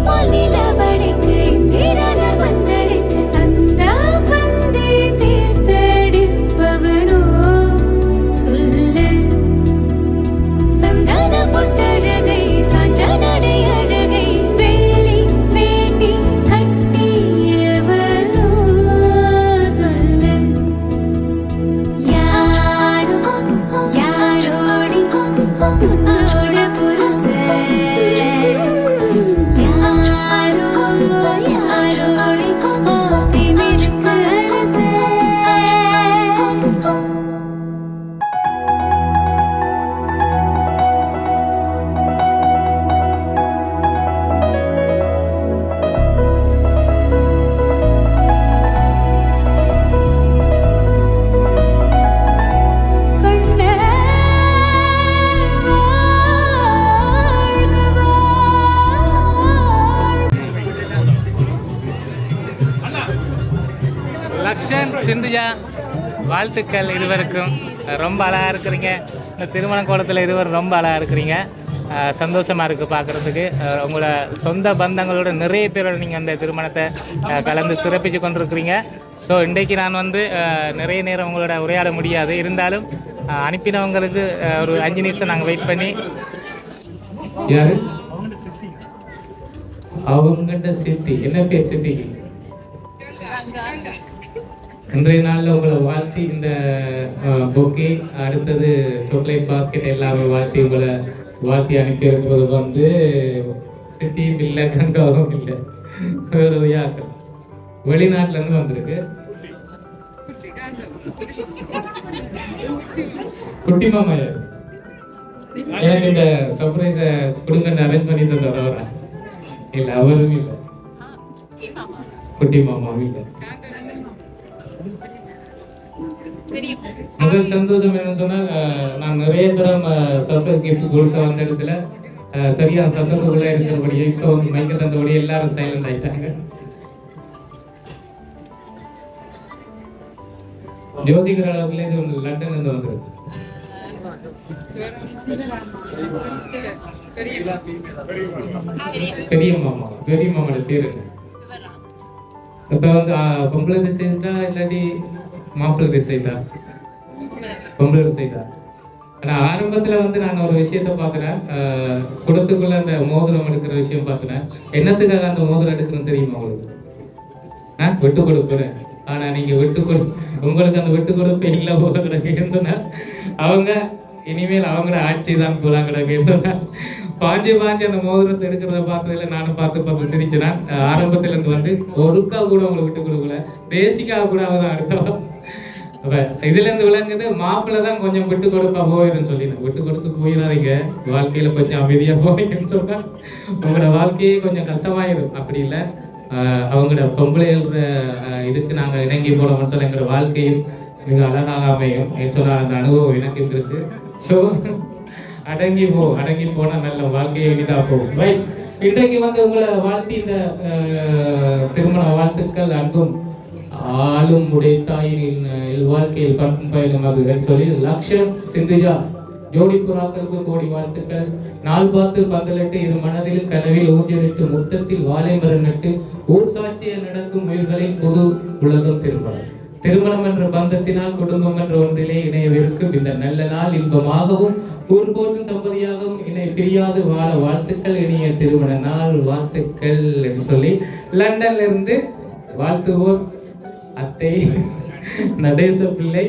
போல் நிலவடைக்கு சிந்துஜா வாழ்த்துக்கள் இருவருக்கும். ரொம்ப அழகாக இருக்கிறீங்க. இந்த திருமண கோலத்தில் இருவர் ரொம்ப அழகாக இருக்கிறீங்க. சந்தோஷமாக இருக்குது பார்க்குறதுக்கு உங்களோட சொந்த பந்தங்களோட நிறைய பேரோட நீங்கள் அந்த திருமணத்தை கலந்து சிறப்பித்து கொண்டிருக்கிறீங்க. ஸோ இன்றைக்கு நான் வந்து நிறைய நேரம் உங்களோட உரையாட முடியாது. இருந்தாலும் அனுப்பினவங்களுக்கு ஒரு அஞ்சு நிமிஷம் நாங்கள் வெயிட் பண்ணி. யாரு? அவங்ககிட்ட சித்தி. என்ன பேர் சித்திக்கு இன்றைய நாளில் உங்களை வாழ்த்தி இந்த பொக்கே அடுத்தது சாக்லேட் பாஸ்கெட் எல்லாமே வாழ்த்தி உங்களை வாழ்த்தி அனுப்பி வந்து சிட்டியும் இல்லை கங்காவும் இல்லை. வேறு யாக்கள் வெளிநாட்டிலேருந்து வந்திருக்கு. குட்டி மாமா எனக்கு இந்த சர்ப்ரைஸை கொடுங்க அரேஞ்ச் பண்ணி தந்தார் அவரா? இல்லை அவரும் இல்லை. குட்டி மாமாவும் இல்லை. முதல் சந்தோஷம் என்னன்னு சொன்னா அஹ், நான் நிறைய தரம் சர்ப்ரைஸ் கிஃப்ட் கொடுக்க வந்த இடத்துல சரியான சந்தோஷக்குள்ள இருக்கிறபடியே இப்போ வந்து மைக்க தந்தபடியே எல்லாரும் சைலண்ட் ஆயிட்டாங்க. ஜோதிகர் அளவுக்குள்ளே இது ஒன்று லண்டன்ல இருந்து வந்திருக்கு பெரிய மாமா பெரிய மாமாவோட பேர் இப்ப வந்து பொம்பளை திசைதா இல்லாட்டி மாப்பிள்ளை திசைதா பொம்பளை திசைதா ஆனா ஆரம்பத்துல வந்து நான் ஒரு விஷயத்த பார்த்தினேன் குடத்துக்குள்ள அந்த மோதிரம் எடுக்கிற விஷயம் பார்த்தினேன் என்னத்துக்காக அந்த மோதிரம் எடுக்கணும்னு தெரியுமா உங்களுக்கு? ஆ விட்டு கொடுப்பேன். ஆனா நீங்க விட்டு கொடு உங்களுக்கு அந்த விட்டு கொடுப்பு இல்லை போக கிடக்குன்னு சொன்னா அவங்க இனிமேல் அவங்கள ஆட்சி தான் போலாம் கிடக்குன்னு பாஞ்சு பாஞ்சு அந்த மோதிரத்தை எடுக்கிறத பார்த்ததுல நானும் பார்த்து பார்த்து சிரிச்சேன். ஆரம்பத்துல இருந்து வந்து ஒருக்கா கூட அவங்களை விட்டு கொடுக்கல. தேசிக்காக கூட அவங்க அடுத்தவா இதுல இருந்து விளங்குது மாப்பிள்ளை தான் கொஞ்சம் விட்டு கொடுத்தா போயிடும் சொல்லி விட்டு கொடுத்து போயிடாதீங்க. வாழ்க்கையில கொஞ்சம் அமைதியா போனீங்கன்னு சொன்னா உங்களோட வாழ்க்கையே கொஞ்சம் கஷ்டமாயிடும் அப்படி இல்லை. அவங்களோட பொம்பளைகள இதுக்கு நாங்க இணங்கி போனோம்னு சொல்ல எங்களோட வாழ்க்கையும் மிக அழகாக அமையும் சொன்னால் அந்த அனுபவம் எனக்கு இருக்கு ஸோ அடங்கி போ அடங்கி போனா நல்ல வாழ்க்கையை இனிதா போகும். ரைட் இன்றைக்கு வந்து உங்களை வாழ்த்தி இந்த ஆஹ், திருமண வாழ்த்துக்கள் அன்பும் ஆளும் உடைத்தாயின் வாழ்க்கையில் பறக்கும் பயணம் சொல்லி லக்ஷன் சிந்துஜா. ஜோடி புறாக்களுக்கு கோடி வாழ்த்துக்கள். நாள் பார்த்து பந்தலிட்டு இரு மனதிலும் கனவில் ஊஞ்சலிட்டு முத்தத்தில் வாழை மரம் நட்டு ஊர் சாட்சியை நடக்கும் உயிர்களின் பொது உலகம் சிறுபார் திருமணம் என்ற பந்தத்தினால் குடும்பம் என்ற ஒன்றிலே இணையவிருக்கும் இந்த நல்ல நாள் இன்பமாகவும் ஊர் போற்றும் தம்பதியாகவும் இணை பிரியாது வாழ வாழ்த்துக்கள். இனிய திருமண நாள் வாழ்த்துக்கள் என்று சொல்லி லண்டன்ல இருந்து வாழ்த்துவோர். அத்தை நடேச பிள்ளை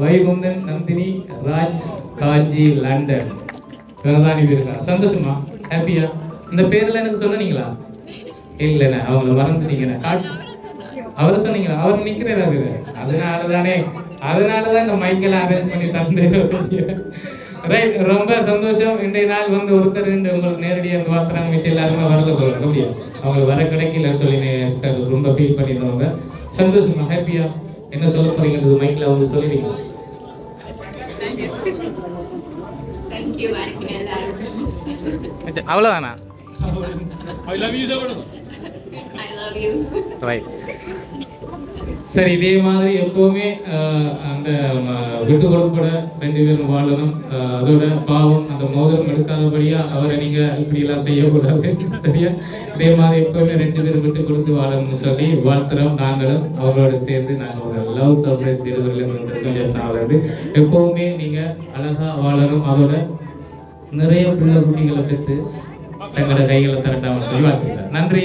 வைகுந்தன் நந்தினி ராஜ் காஜி லண்டன். இவங்கதான் இது இருக்கா சந்தோஷமா ஹாப்பியா இந்த பேர்ல எனக்கு சொன்னீங்களா இல்லைண்ணே அவங்கள மறந்துட்டீங்கண்ணே. காட் அவரை சொன்னீங்களா? அவர் நிக்கிறேன் அதனால தானே அதனால தான் இந்த மைக்கெல்லாம் அரேஞ்ச் பண்ணி தந்தேன். ரைட் ரொம்ப சந்தோஷம். இன்றைய நாள் வந்து ஒருத்தர் ரெண்டு உங்களுக்கு நேரடியாக இருந்து வாழ்த்துறாங்க. மிச்சம் எல்லாருமே வரல போகிறாங்க அப்படியா? அவங்களுக்கு வர கிடைக்கலன்னு சொல்லி ரொம்ப ஃபீல் பண்ணியிருந்தவங்க. சந்தோஷமா ஹாப்பியா என்ன சொல்ல போறீங்கிறது மைக்கில் அவங்களுக்கு சொல்லிடுங்க. அவ்வளோதானா ஐ லவ் யூ ரைட் சரி இதே மாதிரி எப்பவுமே அந்த விட்டு கொடுப்பட ரெண்டு பேரும் வாழணும் அதோட பாவம் அந்த மோதிரம் எடுக்காதபடியா அவரை நீங்க இப்படி எல்லாம் செய்யக்கூடாது. சரியா? இதே மாதிரி எப்பவுமே ரெண்டு பேரும் விட்டு கொடுத்து வாழணும்னு சொல்லி வாழ்த்துறோம் நாங்களும். அவரோட சேர்ந்து நாங்கள் ஒரு லவ் சர்ப்ரைஸ் ஆகுது எப்பவுமே நீங்க அழகா வாழணும். அதோட நிறைய பிள்ளை குட்டிகளை பெற்று தங்களோட கைகளை திரட்டாமல் சொல்லி வாழ்த்துக்கிறேன் நன்றி.